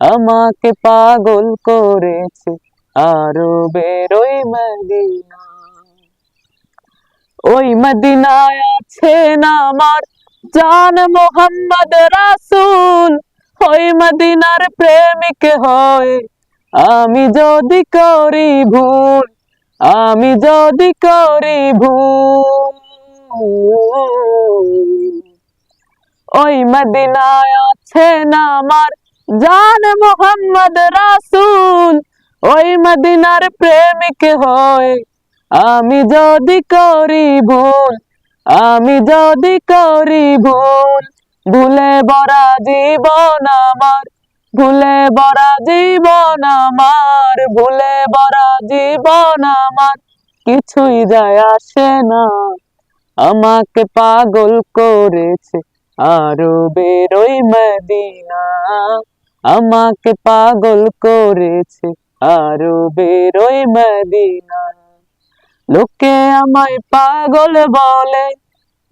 আমাকে পাগল করেছে আরও বেরোই মদিনা ওই মদিনায় আছেন আমার জান মোহাম্মদ রাসূল। ওই মদিনার প্রেমিক হয়ে, আমি যদি করি ভুল, আমি যদি করি ভুল। ওই মদিনায় আছেন আমার জান মোহাম্মদ রাসুল, ওই মদিনার প্রেমিক হয়। আমি যদি করি ভুল, আমি যদি করি ভুল, ভুলে বরা জীবন আমার, ভুলে বরা জীবন আমার, ভুলে বরা জীবন আমার, কিছুই যায় আসে না। আমাকে পাগল করেছে আরও বেরোই মদিনা। আমাকে পাগল করেছে আরও বেরোই মদিনা লোকে আমায় পাগল বলে,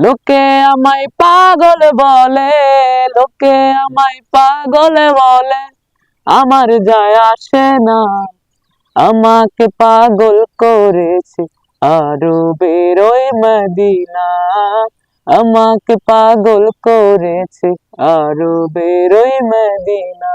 লোকে আমায় পাগল বলে, লোকে আমায় পাগল বলে, আমার যায় আসে না। আমাকে পাগল করেছে আরও বেরোই মদিনা আমাকে পাগল করেছে আরও বেরোই মদিনা।